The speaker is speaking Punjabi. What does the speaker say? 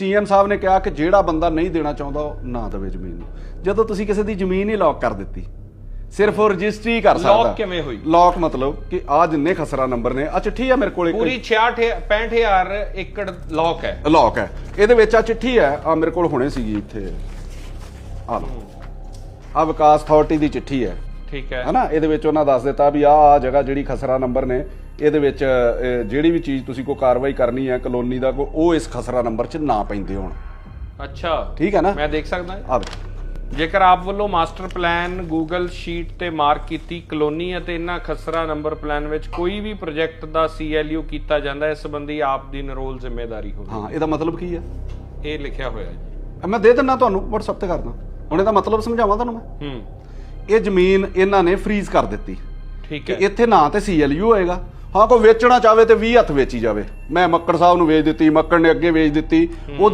ਸੀਐਮ ਸਾਹਿਬ ਨੇ ਕਿਹਾ ਕਿ ਜਿਹੜਾ ਬੰਦਾ ਨਹੀਂ ਦੇਣਾ ਚਾਹੁੰਦਾ ਉਹ ਨਾ ਦੇਵੇ ਜ਼ਮੀਨ ਨੂੰ। ਜਦੋਂ ਤੁਸੀਂ ਕਿਸੇ ਦੀ ਜ਼ਮੀਨ ਹੀ ਲੌਕ ਕਰ ਦਿੱਤੀ ਸਿਰਫ ਉਹ ਰਜਿਸਟਰੀ ਕਰ ਸਕਦਾ। Lock ਕਿਵੇਂ ਹੋਈ? ਲੌਕ ਮਤਲਬ ਕਿ ਆ ਜਿੰਨੇ ਖਸਰਾ ਨੰਬਰ ਨੇ ਆ ਚਿੱਠੀ ਆ ਮੇਰੇ ਕੋਲ ਪੂਰੀ ਇੱਕ 66 65000 ਏਕੜ ਲੌਕ ਹੈ। ਲੌਕ ਹੈ। ਇਹਦੇ ਵਿੱਚ ਆ ਚਿੱਠੀ ਹੈ ਆ ਮੇਰੇ ਕੋਲ ਹੁਣੇ ਸੀਗੀ ਇੱਥੇ। ਆ ਲਓ। ਆ ਵਿਕਾਸ ਅਥਾਰਟੀ ਦੀ ਚਿੱਠੀ ਹੈ। ਠੀਕ ਹੈ। ਹਨਾ ਇਹਦੇ ਵਿੱਚ ਉਹਨਾਂ ਦੱਸ ਦਿੱਤਾ ਵੀ ਆ ਆ ਜਗ੍ਹਾ ਜਿਹੜੀ ਖਸਰਾ ਨੰਬਰ ਨੇ ਇਹਦੇ ਵਿੱਚ ਜਿਹੜੀ ਵੀ ਚੀਜ਼ ਤੁਸੀਂ ਕੋਈ ਕਾਰਵਾਈ ਕਰਨੀ ਹੈ ਕਲੋਨੀ ਦਾ ਕੋਈ ਉਹ ਇਸ ਖਸਰਾ ਨੰਬਰ 'ਚ ਨਾ ਪੈਂਦੇ ਹੋਣ। ਅੱਛਾ। ਠੀਕ ਹੈ ਨਾ? ਮੈਂ ਦੇਖ ਸਕਦਾ। ਹਾਂ? ਜੇਕਰ ਆਪ ਵੱਲੋਂ ਮਾਸਟਰ ਪਲਾਨ ਗੂਗਲ ਸ਼ੀਟ ਤੇ ਮਾਰਕ ਕੀਤੀ ਕਲੋਨੀ ਅਤੇ ਇਹਨਾਂ ਖਸਰਾ ਨੰਬਰ ਪਲਾਨ ਵਿੱਚ ਕੋਈ ਵੀ ਪ੍ਰੋਜੈਕਟ ਦਾ ਸੀਐਲਯੂ ਕੀਤਾ ਜਾਂਦਾ ਹੈ ਇਸ ਸੰਬੰਧੀ ਆਪ ਦੀ ਨਿਰੋਲ ਜ਼ਿੰਮੇਵਾਰੀ ਹੋਵੇ ਹਾਂ ਇਹਦਾ ਮਤਲਬ ਕੀ ਹੈ? ਇਹ ਲਿਖਿਆ ਹੋਇਆ ਹੈ। ਮੈਂ ਦੇ ਦਿੰਦਾ ਤੁਹਾਨੂੰ WhatsApp ਤੇ ਕਰਦਾ। ਹੁਣ ਇਹਦਾ ਮਤਲਬ ਸਮਝਾਵਾਂ ਤੁਹਾਨੂੰ ਮੈਂ? ਹੂੰ। ਇਹ ਜ਼ਮੀਨ ਇਹਨਾਂ ਨੇ ਫ੍ਰੀਜ਼ ਕਰ ਦਿੱਤੀ। ਠੀਕ ਕਿ ਹੈ। ਇੱਥੇ ਨਾ ਤੇ ਸੀਐਲਯੂ ਹੋਏਗਾ। ਹਾਂ ਕੋਈ ਵੇਚਣਾ ਚਾਹਵੇ ਤੇ 20 ਹੱਥ ਵੇਚੀ ਜਾਵੇ। ਮੈਂ ਮੱਕੜ ਸਾਹਿਬ ਨੂੰ ਵੇਚ ਦਿੱਤੀ ਮੱਕੜ ਨੇ ਅੱਗੇ ਵੇਚ ਦਿੱਤੀ। ਉਹ